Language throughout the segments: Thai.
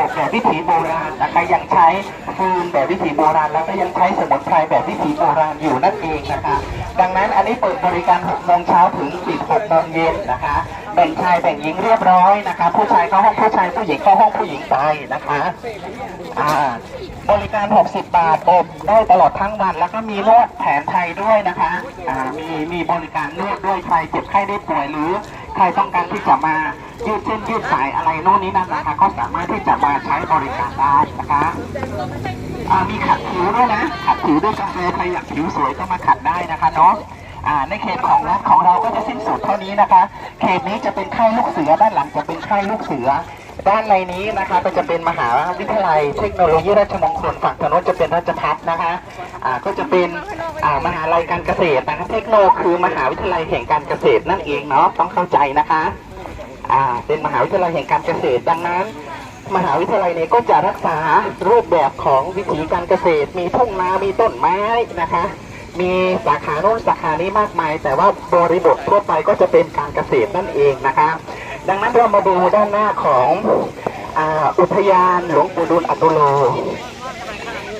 อบแบบวิถีโบราณนะคะยังใช้ฟืนแบบวิถีโบราณ แล้วก็ยังใช้สมุนไพรแบบวิถีโบราณอยู่นั่นเองนะคะ ดังนั้นอันนี้เปิดบริการ6โมงเช้าถึงปิด6โมงเย็นนะคะ แบ่งชายแบ่งหญิงเรียบร้อยนะคะ ผู้ชายเข้าห้องผู้ชายผู้หญิงเข้าห้องผู้หญิงไปนะคะอ่าบริการ 60 บาทอบได้ตลอดทั้งวัน แล้วก็มีนวดแผนไทยด้วยนะคะอ่ามีมีบริการนวดด้วยใครเจ็บไข้ได้ป่วยหรือ ใครต้องการที่จะมายืดเส้นยืดสายอะไรโน่นนี้นั่นนะคะ ก็สามารถที่จะมาใช้บริการได้นะคะมีขัดผิวด้วยนะขัดผิวด้วยกาแฟใครอยากผิวสวยก็มาขัดได้นะคะเนาะในเขตของรัฐของเราก็จะสิ้นสุดเท่านี้นะคะ เขตนี้จะเป็นค่ายลูกเสือด้านหลังจะเป็นค่ายลูกเสือ ด้านในนี้นะคะก็จะเป็นมหาวิทยาลัยเทคโนโลยีราชมงคลฝั่งถนนจะเป็นราชพัฒนะคะก็จะเป็นอ่ามหาลัยการเกษตรนะคะเทคโนคือมหาวิทยาลัยแห่งการเกษตรนั่นเองเนาะต้องเข้าใจนะคะเป็นมหาวิทยาลัยแห่งการเกษตรดังนั้น มหาวิทยาลัยนี้ก็จะรักษารูปแบบของวิถีการเกษตร มีทุ่งนามีต้นไม้นะคะ มีสาขาโน้นสาขานี้มากมาย แต่ว่าบริบททั่วไปก็จะเป็นการเกษตรนั่นเองนะคะ ดังนั้นเรามาดูด้านหน้าของอุทยานหลวงปู่ดูลอัตุโล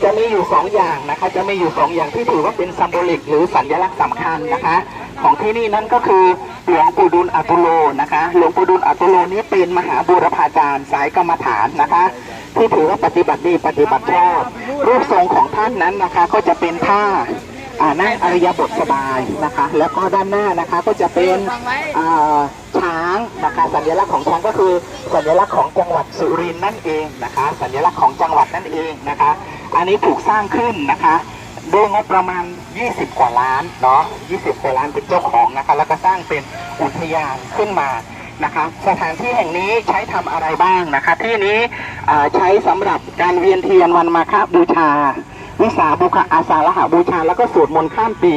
จะมีอยู่สองอย่างนะคะ จะมีอยู่สองอย่างที่ถือว่าเป็นซัมโบลิก หรือสัญลักษณ์สำคัญนะคะ ของที่นี่นั่นก็คือหลวงปู่ดุลอัตุโลนะคะ หลวงปู่ดุลอัตุโลนี้เป็นมหาบูรพาจารย์สายกรรมฐานนะคะ ที่ถือว่าปฏิบัติดีปฏิบัติชอบรูปทรงของท่านนั้นนะคะ ก็จะเป็นท่า นั่งอริยบทสบายนะคะ แล้วก็ด้านหน้านะคะก็จะเป็นอ่าช้างนะคะสัญลักษณ์ของช้างก็คือสัญลักษณ์ของจังหวัดสุรินทร์นั่นเองนะคะ สัญลักษณ์ของจังหวัดนั่นเองนะคะ อันนี้ถูกสร้างขึ้นนะคะด้วยงบประมาณ 20 กว่าล้านเนาะ 20 กว่าล้านเป็นเจ้าของนะคะ แล้วก็สร้างเป็นอุทยานขึ้นมานะคะสถานที่แห่งนี้ใช้ทำอะไรบ้างนะคะ ที่นี้อ่าใช้สำหรับการเวียนเทียนวันมาฆบูชา วิสาบุคอาสาฬหบูชา แล้วก็สวดมนต์ข้ามปี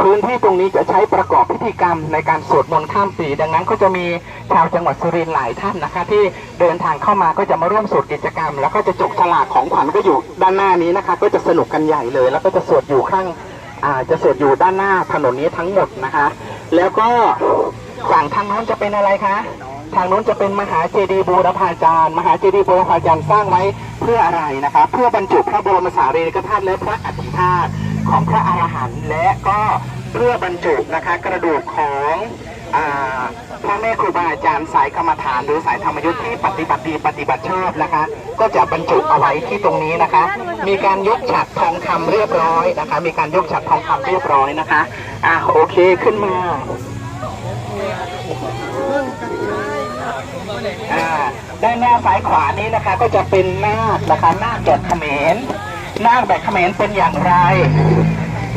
พื้นที่ตรงนี้จะใช้ประกอบพิธีกรรมในการสวดมนต์ข้ามปี ดังนั้นก็จะมีชาวจังหวัดสุรินทร์หลายท่านนะคะ ที่เดินทางเข้ามาก็จะมาร่วมสวดกิจกรรม แล้วก็จะจกฉลากของขวัญก็อยู่ด้านหน้านี้นะคะ ก็จะสนุกกันใหญ่เลย แล้วก็จะสวดอยู่ข้างจะสวดอยู่ด้านหน้าถนนนี้ทั้งหมดนะคะ แล้วก็ฝั่งทางโน้นจะเป็นอะไรคะ ทางโน้นจะเป็นมหาเจดีย์บูรพาจารย์ มหาเจดีย์บูรพาจารย์สร้างไว้เพื่ออะไรนะคะเพื่อบรรจุพระบรมสารีริกธาตุและพระอธิธาตุของพระอรหันต์และก็เพื่อบรรจุนะคะกระดูกของพ่อแม่ครูบาอาจารย์สายกรรมฐานหรือสายธรรมยุทธ์ที่ปฏิบัติดีปฏิบัติชอบนะคะ ก็จะบรรจุเอาไว้ที่ตรงนี้นะคะ มีการยกฉัดทองคำเรียบร้อยนะคะ มีการยกฉัดทองคำเรียบร้อยนะคะอ่าโอเคขึ้นมา อ่าด้านหน้าซ้ายขวานี้นะคะ ก็จะเป็นนาคนะคะนาคแบบเขมรนาคแบบเขมรเป็นอย่างไร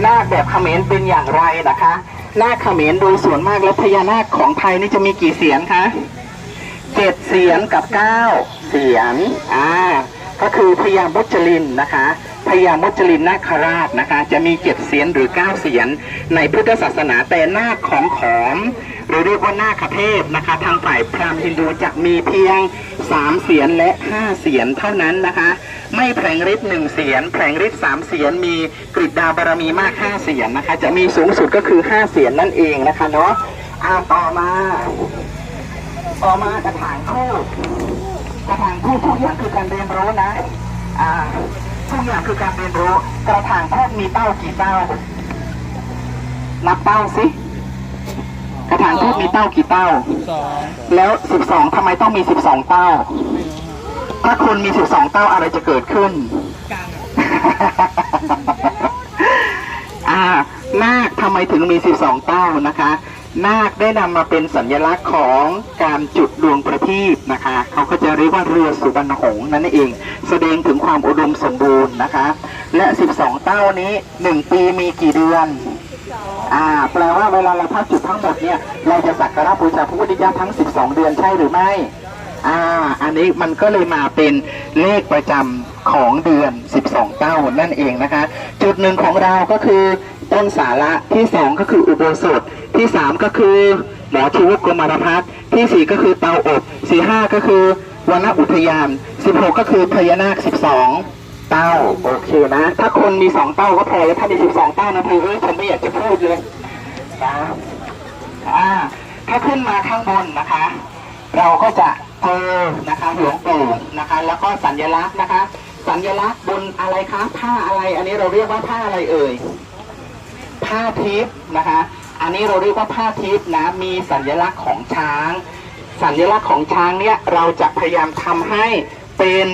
นาคแบบเขมรเป็นอย่างไรนะคะนาคเขมรโดยส่วนมากแล้วพญานาคของไทยนี่จะมีกี่เสียนคะเจ็ดเสียนกับเก้าเสียนอ่าก็คือพญามุจลินนะคะ พญามุจลินนาคราชนะคะ จะมีเจ็ดเสียนหรือเก้าเสียนในพุทธศาสนาแต่นาคของขอม หรือเรียกว่านาคเทพนะคะ ทางฝ่ายพราหมณ์ฮินดูจะมีเพียง3เสียนและ5เสียนเท่านั้นนะคะ ไม่แผลงฤทธิ์หนึ่งเสียนแผลงฤทธิ์สามเสียนมีกฤษดาบารมีมาก5เสียนนะคะ จะมีสูงสุดก็คือ5เสียนนั่นเองนะคะเนาะอ่าต่อมาต่อมากระถางคู่กระถางคู่ทุกอย่างคือการเรียนรู้นะ อ่า ทุกอย่างคือการเรียนรู้กระถางคู่มีเต้ากี่เต้า นับเต้าสิ กระถางทูบมีเต้ากี่เต้าสองแล้ว12ทำไมต้องมี12เต้า ถ้าคุณมี12เต้าอะไรจะเกิดขึ้นกลางอ่านาคทำไมถึงมี12เต้านะคะ นาคได้นำมาเป็นสัญลักษณ์ของการจุดดวงประทีปนะคะ เขาก็จะเรียกว่าเรือสุวรรณหงส์นั่นเอง แสดงถึงความอุดมสมบูรณ์นะคะ และ 12 เต้านี้ 1 ปีมีกี่เดือนอ่าแปลว่าเวลาเราพักจุดทั้งหมดเนี่ยเราจะสักการะบูชาพระพุทธเจ้าทั้ง 12 เดือนใช่หรือไม่อ่าอันนี้มันก็เลยมาเป็นเลขประจำของเดือน 12 เต้านั่นเองนะคะ จุดหนึ่งของเราก็คือต้นสาระที่ 2 ก็คืออุโบสถ ที่ 3 ก็คือ หมอชีวกรมารพัฒน์ที่ 4 ก็คือเตาอบสี่ห้าก็คือวนอุทยาน 16 ก็คือพญานาค 12 เต้าโอเคนะ ถ้าคนมี 2 เต้าก็พอแล้วถ้ามี 12 เต้านะเธอเอ้ยฉันไม่อยากจะพูดเลยนะอ่าถ้าขึ้นมาข้างบนนะคะ เราก็จะเจอนะคะหลวงปู่นะคะ แล้วก็สัญลักษณ์นะคะ สัญลักษณ์บนอะไรคะผ้าอะไร อันนี้เราเรียกว่าผ้าอะไรเอ่ยผ้าทิพย์นะคะ อันนี้เราเรียกว่าผ้าทิพย์นะ มีสัญลักษณ์ของช้าง สัญลักษณ์ของช้างเนี่ยเราจะพยายามทำให้เป็น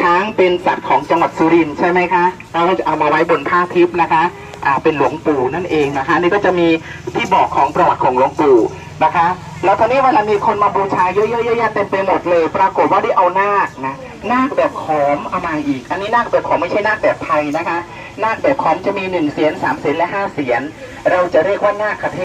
ช้างเป็นสัตว์ของจังหวัดสุรินทร์ใช่ไหมคะเราก็จะเอามาไว้บนผ้าทิพย์นะคะเป็นหลวงปู่นั่นเองนะคะนี่ก็จะมีที่บอกของประวัติของหลวงปู่นะคะ แล้วตอนนี้เวลามีคนมาบูชาเยอะๆๆๆเต็มไปหมดเลย ปรากฏว่าได้เอานาคนะนาคแบบขอมเอามาอีก อันนี้นาคแบบขอมไม่ใช่นาคแบบไทยนะคะนาคแบบขอมจะมีหนึ่งเสียนสามเสียนและห้าเสียน เราจะเรียกว่านาคเท